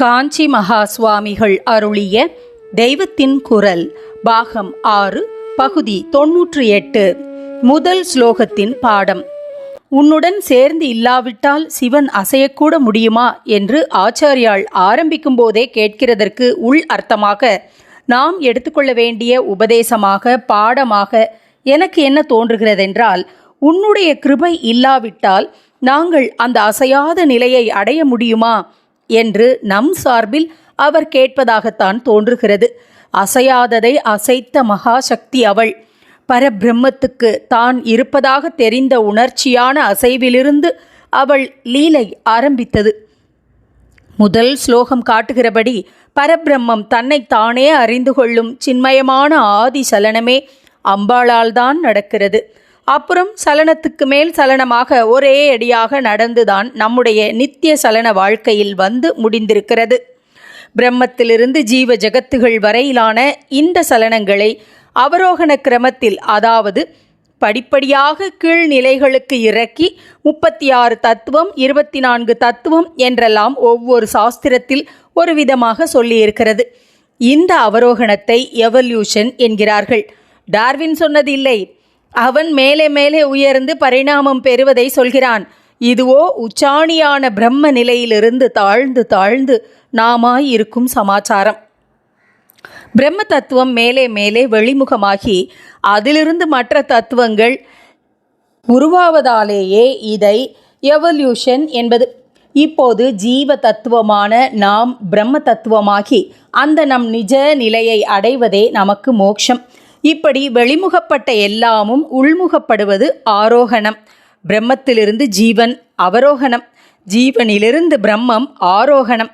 காஞ்சி மகா சுவாமிகள் அருளிய தெய்வத்தின் குரல் பாகம் ஆறு பகுதி தொன்னூற்றி எட்டு முதல் ஸ்லோகத்தின் பாடம். உன்னுடன் சேர்ந்து இல்லாவிட்டால் சிவன் அசையக்கூட முடியுமா? என்று ஆச்சாரியால் ஆரம்பிக்கும் போதே கேட்கிறதற்கு உள் அர்த்தமாக நாம் எடுத்துக்கொள்ள வேண்டிய உபதேசமாக பாடமாக எனக்கு என்ன தோன்றுகிறதென்றால் உன்னுடைய கிருபை இல்லாவிட்டால் நாங்கள் அந்த அசையாத நிலையை அடைய முடியுமா? என்று நம் சார்பில் அவர் கேட்பதாகத்தான் தோன்றுகிறது. அசையாததை அசைத்த மகாசக்தி அவள். பரபிரம்மத்துக்கு தான் இருப்பதாக தெரிந்த உணர்ச்சியான அசைவிலிருந்து அவள் லீலை ஆரம்பித்தது. முதல் ஸ்லோகம் காட்டுகிறபடி பரபிரம்மம் தன்னை தானே அறிந்து கொள்ளும் சின்மயமான ஆதி சலனமே அம்பாளால் தான் நடக்கிறது. அப்புறம் சலனத்துக்கு மேல் சலனமாக ஒரே அடியாக நடந்துதான் நம்முடைய நித்திய சலன வாழ்க்கையில் வந்து முடிந்திருக்கிறது. பிரம்மத்திலிருந்து ஜீவ ஜகத்துகள் வரையிலான இந்த சலனங்களை அவரோகண கிரமத்தில் அதாவது படிப்படியாக கீழ்நிலைகளுக்கு இறக்கி முப்பத்தி ஆறு தத்துவம் இருபத்தி நான்கு தத்துவம் என்றெல்லாம் ஒவ்வொரு சாஸ்திரத்தில் ஒரு விதமாக சொல்லியிருக்கிறது. இந்த அவரோகணத்தை எவல்யூஷன் என்கிறார்கள். டார்வின் சொன்னதில்லை. அவன் மேலே மேலே உயர்ந்து பரிணாமம் பெறுவதை சொல்கிறான். இதுவோ உச்சாணியான பிரம்ம நிலையிலிருந்து தாழ்ந்து தாழ்ந்து நாமாய் இருக்கும் சமாச்சாரம். பிரம்ம தத்துவம் மேலே மேலே வெளிமுகமாகி அதிலிருந்து மற்ற தத்துவங்கள் உருவாவதாலேயே இதை எவல்யூஷன் என்பது. இப்போது ஜீவ தத்துவமான நாம் பிரம்ம தத்துவமாகி அந்த நம் நிஜ நிலையை அடைவதே நமக்கு மோட்சம். இப்படி வெளிமுகப்பட்ட எல்லாமும் உள்முகப்படுவது ஆரோகணம். பிரம்மத்திலிருந்து ஜீவன் அவரோகணம். ஜீவனிலிருந்து பிரம்மம் ஆரோகணம்.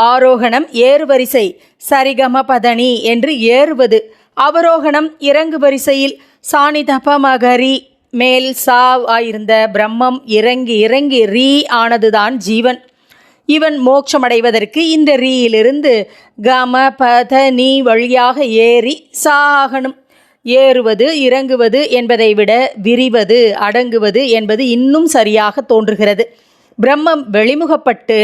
ஆரோகணம் ஏறுவரிசை. சரிகம பதனி என்று ஏறுவது. அவரோகணம் இறங்கு வரிசையில் சாணிதபமகரி மேல் சா ஆயிருந்த பிரம்மம் இறங்கி இறங்கி ரீ ஆனதுதான் ஜீவன். இவன் மோட்சமடைவதற்கு இந்த ரீயிலிருந்து கம பத நீ வழியாக ஏறி சாகணும். ஏறுவது இறங்குவது என்பதை விட விரிவது அடங்குவது என்பது இன்னும் சரியாக தோன்றுகிறது. பிரம்மம் வெளிமுகப்பட்டு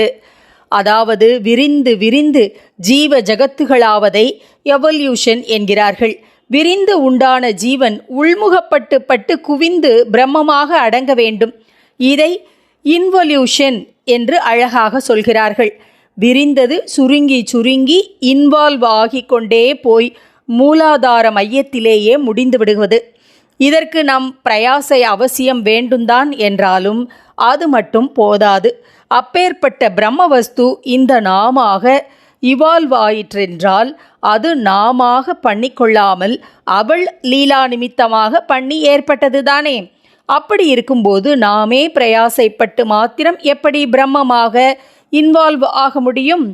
அதாவது விரிந்து விரிந்து ஜீவ ஜகத்துகளாவதை எவல்யூஷன் என்கிறார்கள். விரிந்து உண்டான ஜீவன் உள்முகப்பட்டு பட்டு குவிந்து பிரம்மமாக அடங்க வேண்டும். இதை இன்வல்யூஷன் என்று அழகாக சொல்கிறார்கள். விரிந்தது சுருங்கி சுருங்கி இன்வால்வ் ஆகிக் கொண்டே போய் மூலாதார மையத்திலேயே முடிந்து விடுவது. இதற்கு நம் பிரயாசை அவசியம் வேண்டும்தான் என்றாலும் அது மட்டும் போதாது. அப்பேற்பட்ட பிரம்மவஸ்து இந்த நாமாக இவால்வ் ஆயிற்றென்றால் அது நாமாக பண்ணிக்கொள்ளாமல் அவள் லீலா நிமித்தமாக பண்ணி ஏற்பட்டது தானே அப்படி இருக்கும்போது நாமே பிரயாசைப்பட்டு மாத்திரம் எப்படி பிரம்மமாக இன்வால்வ் ஆக முடியும்?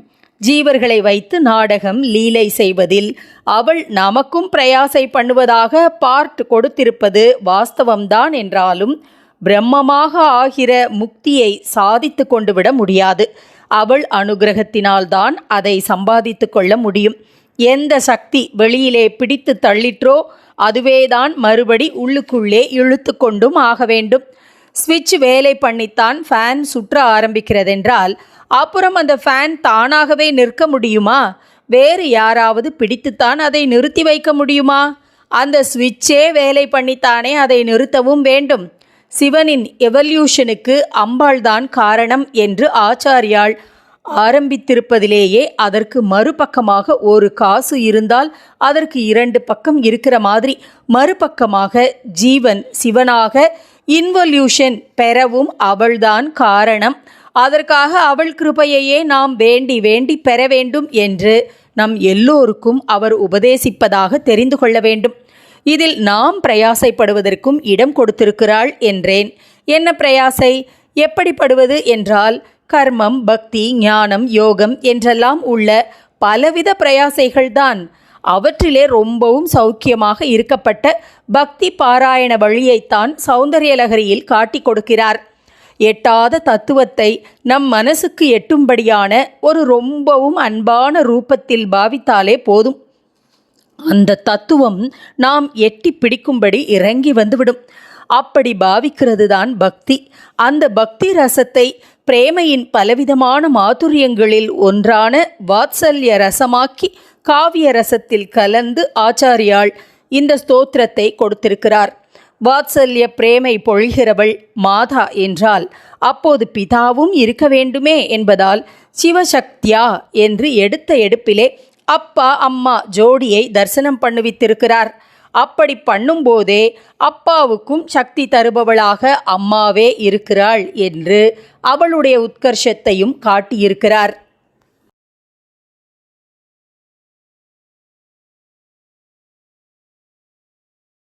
ஜீவர்களை வைத்து நாடகம் லீலை செய்வதில் அவள் நமக்கும் பிரயாசை பண்ணுவதாக பார்ட் கொடுத்திருப்பது வாஸ்தவம்தான் என்றாலும் பிரம்மமாக ஆகிற முக்தியை சாதித்து கொண்டு விட முடியாது. அவள் அனுகிரகத்தினால்தான் அதை சம்பாதித்து கொள்ள முடியும். எந்த சக்தி வெளியிலே பிடித்து தள்ளிற்றோ அதுவேதான் மறுபடி உள்ளுக்குள்ளே இழுத்து கொண்டும் ஆக வேண்டும். ஸ்விட்ச் வேலை பண்ணித்தான் ஃபேன் சுற்ற ஆரம்பிக்கிறதென்றால் அப்புறம் அந்த ஃபேன் தானாகவே நிற்க முடியுமா? வேறு யாராவது பிடித்துத்தான் அதை நிறுத்தி வைக்க முடியுமா? அந்த ஸ்விட்சே வேலை பண்ணித்தானே அதை நிறுத்தவும் வேண்டும். சிவனின் எவல்யூஷனுக்கு அம்பாள்தான் காரணம் என்று ஆச்சாரியால் ஆரம்பித்திருப்பதிலேயே அதற்கு மறுபக்கமாக ஒரு காசு இருந்தால் அதற்கு இரண்டு பக்கம் இருக்கிற மாதிரி மறுபக்கமாக ஜீவன் சிவனாக இன்வல்யூஷன் பெறவும் அவள்தான் காரணம். அதற்காக அவள் கிருபையையே நாம் வேண்டி வேண்டி பெற வேண்டும் என்று நம் எல்லோருக்கும் அவர் உபதேசிப்பதாக தெரிந்து கொள்ள வேண்டும். இதில் நாம் பிரயாசைப்படுவதற்கும் இடம் கொடுத்திருக்கிறாள் என்றேன். என்ன பிரயாசை? எப்படிப்படுவது என்றால் கர்மம் பக்தி ஞானம் யோகம் என்றெல்லாம் உள்ள பலவித பிரயாசைகள்தான் அவற்றிலே ரொம்பவும் சௌக்கியமாக இருக்கப்பட்ட பக்தி பாராயண வழியைத்தான் சௌந்தரியலகரியில் காட்டி கொடுக்கிறார். எட்டாத தத்துவத்தை நம் மனசுக்கு எட்டும்படியான ஒரு ரொம்பவும் அன்பான ரூபத்தில் பாவித்தாலே போதும். அந்த தத்துவம் நாம் எட்டி பிடிக்கும்படி இறங்கி வந்துவிடும். அப்படி பாவிக்கிறது தான் பக்தி. அந்த பக்தி ரசத்தை பிரேமையின் பலவிதமான மாதுரியங்களில் ஒன்றான வாத்சல்ய ரசமாக்கி காவிய ரசத்தில் கலந்து ஆச்சாரியாள் இந்த ஸ்தோத்திரத்தை கொடுத்திருக்கிறார். வாத்சல்ய பிரேமை பொழிகிறவள் மாதா என்றால் அப்போது பிதாவும் இருக்க வேண்டுமே என்பதால் சிவசக்தியா என்று எடுத்த எடுப்பிலே அப்பா அம்மா ஜோடியை தரிசனம் பண்ணுவித்திருக்கிறார். அப்படி பண்ணும்போதே அப்பாவுக்கும் சக்தி தருபவளாக அம்மாவே இருக்கிறாள் என்று அவளுடைய உத்கர்ஷத்தையும் காட்டியிருக்கிறார்.